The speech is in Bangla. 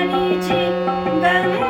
चरणीची गंगा